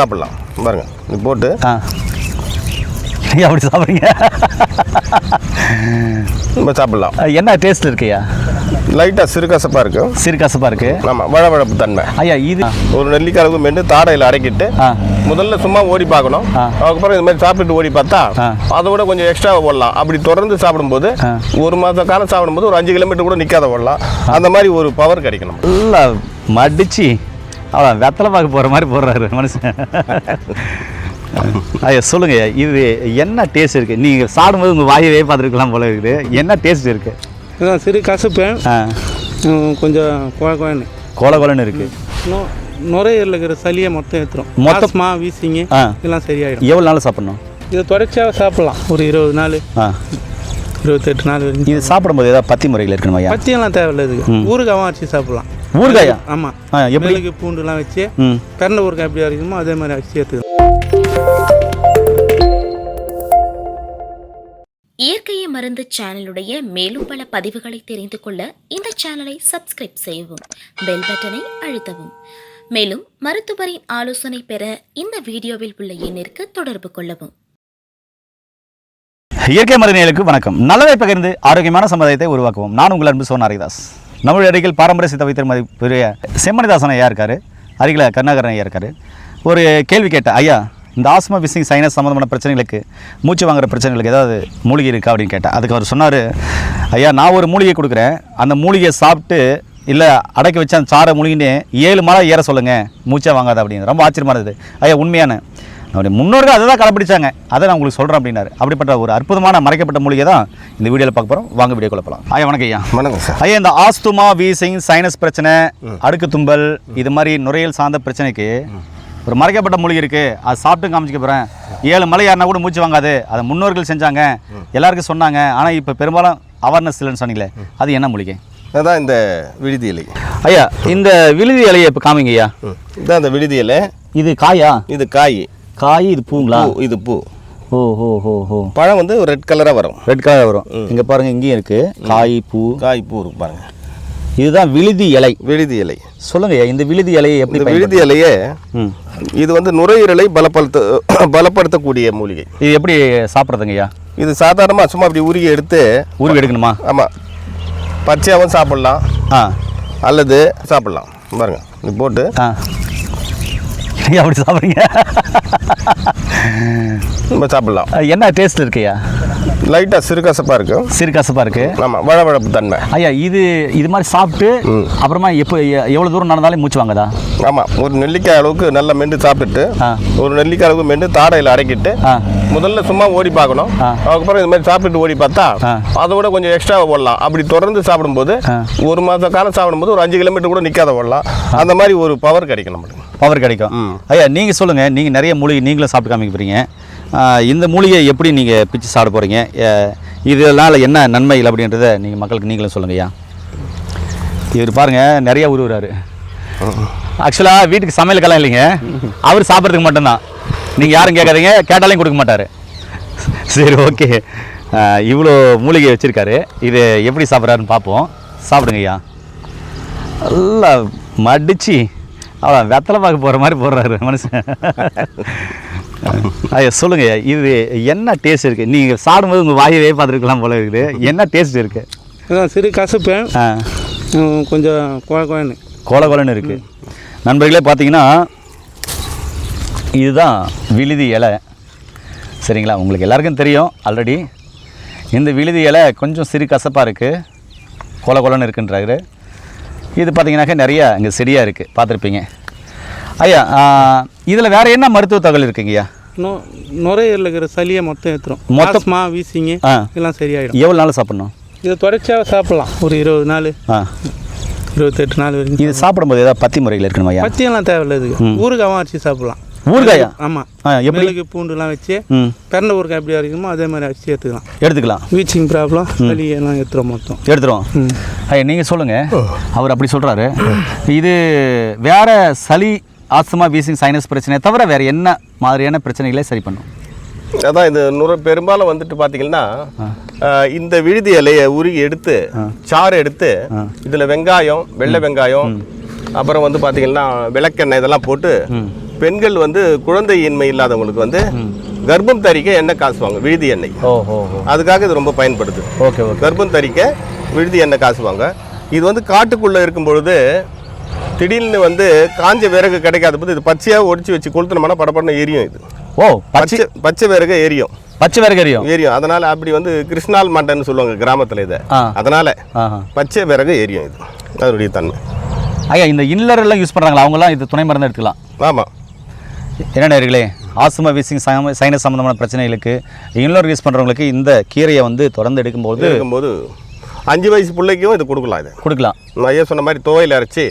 சாப்பிடலாம். பாருங்க இது போட்டு. ஆ. அப்படி சாப்பிட்றீங்க? நம்ம சாப்பிடலாம். என்ன டேஸ்ட் இருக்குய்யா லைட்டாக சிறுகசப்பாக இருக்கும் சிறு கசப்பாக இருக்கு. ஆமாம் வழவழப்பு தன்மை. ஐயா இது ஒரு நெல்லிக்காய் அளவுக்கு மென்று தாடையில் அரைக்கிட்டு ஆ. முதல்ல சும்மா ஓடி பார்க்கணும். அதுக்கப்புறம் இது மாதிரி சாப்பிட்டு ஓடி பார்த்தா. அதை விட கொஞ்சம் எக்ஸ்ட்ரா ஓடலாம். அப்படி தொடர்ந்து சாப்பிடும்போது. ஒரு மாத காலம் சாப்பிடும்போது ஒரு அஞ்சு கிலோமீட்டர் கூட நிற்காத ஓடலாம். அந்த மாதிரி ஒரு பவர் கிடைக்கும் நமக்கு நல்லா மடிச்சு அவ்வளோ வெத்தலை பார்க்க போகிற மாதிரி போடுறாரு மனுஷன். ஐயா சொல்லுங்க இது என்ன டேஸ்ட் இருக்குது நீங்கள் சாப்பிடும்போது உங்கள் வாயவே பார்த்துருக்கலாம் போல இருக்குது. என்ன டேஸ்ட் இருக்குது சிறு கசப்பு. ஆ. ம், கொஞ்சம் குழ குழன்னு. கோல கோலன்னு இருக்குது நொ நுரையீரலில் இருக்கிற சளியை மொத்தம் ஏற்றுரும் மொத்தம்? வீசிங்க இதெல்லாம் சரியாயிடும். எவ்வளோ நாள் சாப்பிட்ணும்? இதை தொடர்ச்சியாக சாப்பிடலாம். ஒரு இருபது நாள் ஆ. இருபத்தெட்டு நாள் வரைக்கும் இது சாப்பிடும்போது ஏதாவது பத்தி முறையில் இருக்கணும் ஐயா? பத்தியெல்லாம் தேவையில்ல இதுக்கு. ஊறுகாவும் அரைச்சி சாப்பிடலாம். ஊறுகாயா? ஆமாம் ஆ எப்படி? பூண்டுலாம் வச்சு பிறந்த ஊறுகாய் எப்படி அரைக்கணுமோ அதே மாதிரி அரைச்சி சேர்த்துக்கலாம் இயற்கையை மருந்து சேனலுடைய மேலும் பல பதிவுகளை தெரிந்து கொள்ள இந்த சேனலை சப்ஸ்கிரைப் செய்யவும் பெல் பட்டனை அழுத்தவும். மேலும் மருத்துவரின் ஆலோசனை பெற இந்த வீடியோவில் உள்ள எண்ணிற்கு தொடர்பு கொள்ளவும். இயற்கை மருந்தினர்களுக்கு வணக்கம். நல்லதை பகிர்ந்து ஆரோக்கியமான சமுதாயத்தை உருவாக்குவோம். நான் உங்கள் அன்பு சோன் ஹரிதாஸ் நம்முடைய அருகில் பாரம்பரிய சித்த வைத்தியர் பெரிய செம்மணிதாசன் ஐயா இருக்கார். அருகில் கருணாகரன் ஐயா இருக்கார். ஒரு கேள்வி கேட்டேன் ஐயா இந்த ஆஸ்மா விசிங் சைனஸ் சம்மந்தமான பிரச்சனைகளுக்கு மூச்சு வாங்குற பிரச்சனைகளுக்கு ஏதாவது மூலிகை இருக்கா? அப்படின்னு கேட்டேன். அதுக்கு அவர் சொன்னார் ஐயா நான் ஒரு மூலிகை கொடுக்குறேன். அந்த மூலிகையை சாப்பிட்டு இல்லை அடக்கி வச்சு அந்த சாரை மூலிகின்னு ஏழு மலை ஏற சொல்லுங்கள் மூச்சாக வாங்காத அப்படின்னு. ரொம்ப ஆச்சரியமாக இருந்தது. ஐயா உண்மையான அவருடைய முன்னோர்கள் அதை தான் கடைப்பிடிச்சாங்க. அதை நான் உங்களுக்கு சொல்கிறேன் அப்படின்னாரு. அப்படிப்பட்ட ஒரு அற்புதமான மறைக்கப்பட்ட மூலிகை தான் இந்த வீடியோவில் பார்க்க போகிறோம் வாங்க வீடியோ குழப்பலாம் ஐயா வணக்கம் ஐயா. வணக்கம் சார். ஐயா இந்த ஆஸ்துமா வீசிங் சைனஸ் பிரச்சனை அடுக்கு தும்பல் இது மாதிரி நுரையீரல் சார்ந்த பிரச்சனைக்கு ஒரு மறைக்கப்பட்ட மூலிகை இருக்குது அது சாப்பிட்டு காமிச்சிக்க போகிறேன் ஏழு மலை யாருனா கூட மூச்சு வாங்காது. அதை முன்னோர்கள் செஞ்சாங்க. எல்லாருக்கும் சொன்னாங்க. ஆனால் இப்போ பெரும்பாலும் அவேர்னஸ் இல்லைன்னு சொன்னீங்களே அது என்ன மூலிகை? அதான் இந்த விடுதி இலை. ஐயா இந்த விழுதி இலையை இப்போ காமிங்க ஐயா. இதான் இந்த விடுதி இலை. இது காயா? இது காய். காய் இது பூங்களா? இது பூ. ஓ ஹோ ஹோ ஹோ. பழம் வந்து ரெட் கலராக வரும். ரெட் கலர் வரும். இங்க பாருங்க இங்கேயும் இருக்கு. காய் பூ. காய் பூ இருக்கு பாருங்க. இதுதான் விழுதி இலை. விடுதி இலை. சொல்லுங்க இந்த விழுதி இலையை எப்படி விடுதி இலையே. இது வந்து நுரையீரலை பலப்படுத்த பலப்படுத்தக்கூடிய மூலிகை. இது எப்படி சாப்பிட்றதுங்க ஐயா? இது சாதாரணமாக சும்மா அப்படி உருகி எடுத்து ஊருக்கு எடுக்கணுமா? ஆமாம் பச்சையாகவும் சாப்பிட்லாம். ஆ. அல்லது சாப்பிட்லாம். பாருங்க இது போட்டு நீங்க அப்படி சாப்பிட்றீங்க? நம்ம சாப்பிட்லாம். என்ன டேஸ்ட் இருக்குய்யா லைட்டாக சிறுகசப்பாக இருக்கும் சிறு கசப்பா இருக்கு. ஆமாம் வழவழப்பு தன்மை. ஐயா இது இது மாதிரி சாப்பிட்டு அப்புறமா எப்போ எ- எவ்வளவு தூரம் நடந்தாலும் மூச்சு வாங்குதா? ஆமாம் ஒரு நெல்லிக்காய் அளவுக்கு நல்லா மென்று சாப்பிட்டுட்டு ஆ. ஒரு நெல்லிக்காய் அளவுக்கு மென்று தாடையில் அரைக்கிட்டு ஆ. முதல்ல சும்மா ஓடி பார்க்கணும். அதுக்கப்புறம் இது மாதிரி சாப்பிட்டு ஓடி பார்த்தா. அதை விட கொஞ்சம் எக்ஸ்ட்ரா ஓடலாம். அப்படி தொடர்ந்து சாப்பிடும்போது. ஒரு மாத காலம் சாப்பிடும்போது ஒரு அஞ்சு கிலோமீட்டர் கூட நிற்காத ஓடலாம். அந்த மாதிரி ஒரு பவர் கிடைக்கும் நம்மளுக்கு. பவர் கிடைக்கும். ஐயா நீங்கள் சொல்லுங்கள் நீங்கள் நிறைய மூலிகை நீங்களும் சாப்பிட்டு காமிக்க போகிறீங்க இந்த மூலிகையை எப்படி நீங்கள் பிச்சு சாப்பிட போகிறீங்க இதனால் என்ன நன்மைகள் அப்படின்றத நீங்கள் மக்களுக்கு நீங்களும் சொல்லுங்க ஐயா. இவர் பாருங்கள் நிறைய உருவுறாரு. ஆக்சுவலாக வீட்டுக்கு சமையலுக்கெல்லாம் இல்லைங்க. அவர் சாப்பிட்றதுக்கு மட்டும்தான். நீங்கள் யாரும் கேட்காதீங்க. கேட்டாலையும் கொடுக்க மாட்டார். சரி ஓகே. இவ்வளோ மூலிகை வச்சுருக்காரு. இது எப்படி சாப்பிட்றாருன்னு பார்ப்போம். சாப்பிடுங்க ஐயா. நல்லா மடிச்சு அவ்வளோ வெத்தலை பார்க்க போகிற மாதிரி போடுறாரு மனுஷன். ஐயா சொல்லுங்க இது என்ன டேஸ்ட் இருக்குது நீங்கள் சாப்பிடும்போது உங்கள் வாயவே பார்த்துருக்கலாம் போல இருக்குது. என்ன டேஸ்ட் இருக்குது சிறு கசப்பு ஆ. ம், கொஞ்சம் குழ குழன்னு. கோல கோலன்னு இருக்குது நண்பர்களே பார்த்தீங்கன்னா இதுதான் விழுதி இலை. சரிங்களா? உங்களுக்கு எல்லாருக்கும் தெரியும் ஆல்ரெடி இந்த விழுதி இலை கொஞ்சம் சிறு கசப்பாக இருக்குது கோல கோலன்னு இருக்குன்றாரு. இது பார்த்தீங்கன்னாக்கா நிறைய இங்கே செடியாக இருக்குது பார்த்துருப்பீங்க. ஐயா இதில் வேறு என்ன மருத்துவ தகவல் இருக்குங்கய்யா நொ நுரையீரலில் இருக்கிற சளியை மொத்தம் ஏற்றுரும் மொத்தம்? மொத்தமா வீசிங்க ஆ. இதெல்லாம் சரியாயிடும். எவ்வளோ நாள் சாப்பிட்ணும்? இதை தொடர்ச்சியாக சாப்பிடலாம். ஒரு இருபது நாள் ஆ. இருபத்தெட்டு நாள் வரைக்கும் இது சாப்பிடும்போது ஏதாவது பத்தி முறையில் இருக்கணும் ஐயா? பத்தியெல்லாம் தேவையில்ல இதுக்கு. ஊறுகாவும் அரைச்சி சாப்பிடலாம். ஊறுகாயா? ஆமாம் ஆ எப்படி? பூண்டுலாம் வச்சு பிறந்த ஊறுகாய் எப்படி அரைக்கணுமோ அதே மாதிரி அரைச்சி எடுத்துக்கலாம் எடுத்துக்கலாம். வீச்சிங் ப்ராப்ளம் சளி எல்லாம் எடுத்துரும் மொத்தம். எடுத்துருவோம் ஐயா நீங்கள் சொல்லுங்கள் அவர் அப்படி சொல்கிறாரு இது வேற சளி ஆஸ்துமா வீசிங் சைனஸ் பிரச்சனையை தவிர வேற என்ன மாதிரியான பிரச்சனைகளை சரி பண்ணும்? அதான் இந்த நுர பெரும்பாலும் வந்துட்டு பார்த்தீங்கன்னா இந்த விழுதி இலையை உருகி எடுத்து சாறு எடுத்து இதில் வெங்காயம் வெள்ளை வெங்காயம் அப்புறம் வந்து பார்த்தீங்கன்னா விளக்கெண்ணெய் இதெல்லாம் போட்டு பெண்கள் வந்து குழந்தையின்மை இல்லாதவங்களுக்கு வந்து கர்ப்பம் தரிக்க எண்ணெய் காசுவாங்க விழுதி எண்ணெய். அதுக்காக இது ரொம்ப பயன்படுது. ஓகே கர்ப்பம் தரிக்க விழுதி எண்ணெய் காசுவாங்க. இது வந்து காட்டுக்குள்ளே இருக்கும் பொழுது திடீர்னு வந்து காஞ்ச விறகு கிடைக்காத போது இது பச்சையாக ஒடிச்சு வச்சு கொளுத்தினோம்னா படப்படன்னு எரியும் இது. ஓ பச்சை பச்சை விறகு எரியும். பச்சை விறகரியும் எரியும்? அதனால அப்படி வந்து கிருஷ்ணால் மண்டன்னு சொல்லுவாங்க கிராமத்தில் இதை. அதனால பச்சை விறகு எரியும் இது. அதனுடைய தன்மை. ஐயா இந்த இன்னர் எல்லாம் யூஸ் பண்ணுறாங்களா அவங்களாம் இது துணை மருந்து எடுத்துக்கலாம். ஆமாம் என்ன நேர்களே ஆஸ்துமா வீசிங் சைனஸ் சம்மந்தமான பிரச்சனைகளுக்கு இன்னொரு யூஸ் பண்ணுறவங்களுக்கு இந்த கீரையை வந்து தொடர்ந்து எடுக்கும்போது இருக்கும்போது அஞ்சு வயசு பிள்ளைக்கும் இது கொடுக்கலாம் இது. கொடுக்கலாம். நான் சொன்ன மாதிரி துவையில் அரைச்சி.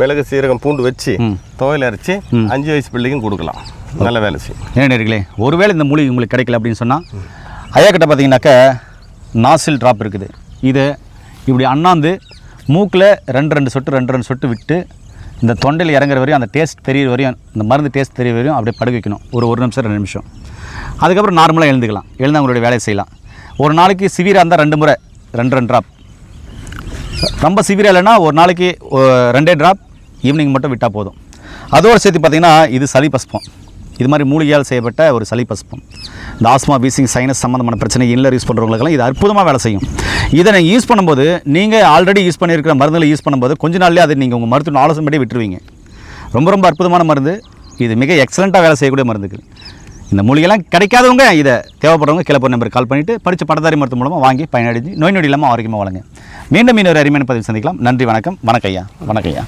மிளகு சீரகம் பூண்டு வச்சு. துவையில் அரைச்சி அஞ்சு வயசு பிள்ளைக்கும் கொடுக்கலாம். நல்ல வேலை செய்யும். என்ன நேர்களே ஒருவேளை இந்த மூலிகை உங்களுக்கு கிடைக்கல அப்படின்னு சொன்னால் ஐயா கிட்ட பார்த்தீங்கன்னாக்க நாசில் ட்ராப் இருக்குது. இதை இப்படி அண்ணாந்து மூக்கில் ரெண்டு ரெண்டு சொட்டு ரெண்டு ரெண்டு சொட்டு விட்டு இந்த தொண்டையில் இறங்குற வரையும் அந்த டேஸ்ட் தெரியிற வரையும் இந்த மருந்து டேஸ்ட் தெரிய வரையும் அப்படியே படுக்க வைக்கணும். ஒரு ஒரு நிமிஷம் ரெண்டு நிமிஷம். அதுக்கப்புறம் நார்மலாக எழுந்துக்கலாம். எழுந்து அவங்களுடைய வேலையை செய்யலாம். ஒரு நாளைக்கு சிவியராக இருந்தால் ரெண்டு முறை ரெண்டு ரெண்டு ட்ராப் ரொம்ப சிவியராக இல்லைன்னா ஒரு நாளைக்கு ரெண்டே ட்ராப் ஈவினிங் மட்டும் விட்டால் போதும். அதோடு சேர்த்து பார்த்திங்கன்னா இது சளி பஸ்பம். இது மாதிரி மூலிகையால் செய்யப்பட்ட ஒரு சளி பசுப்பம். இந்த ஆஸ்மா வீசிங் சைனஸ் சம்மந்தமான பிரச்சனை இன்னர் யூஸ் பண்ணுறவங்களுக்கெல்லாம் இது அற்புதமாக வேலை செய்யும். இதை நீங்கள் யூஸ் பண்ணும்போது நீங்கள் ஆல்ரெடி யூஸ் பண்ணியிருக்கிற மருந்துகளை யூஸ் பண்ணும்போது கொஞ்ச நாள்லேயே அதை நீங்கள் உங்கள் மருத்துவ ஆலோசனைப்படி விட்டுருவீங்க. ரொம்ப ரொம்ப அற்புதமான மருந்து. இது மிக எக்ஸலண்ட்டாக வேலை செய்யக்கூடிய மருந்துகள். இந்த மூலிகைலாம் கிடைக்காதவங்க இதை தேவைப்படுறவங்க கீழே போகிற நம்பர் கால் பண்ணிவிட்டு படித்த பட்டதாரி மருத்துவம் மூலமாக வாங்கி பயனடைஞ்சு நோய் நொடி இல்லாமல் ஆரோக்கியமாக வழங்க மீண்டும் இன்னொரு அருமையான பதிவு சந்திக்கலாம். நன்றி வணக்கம். வணக்கம் ஐயா. வணக்கம் ஐயா.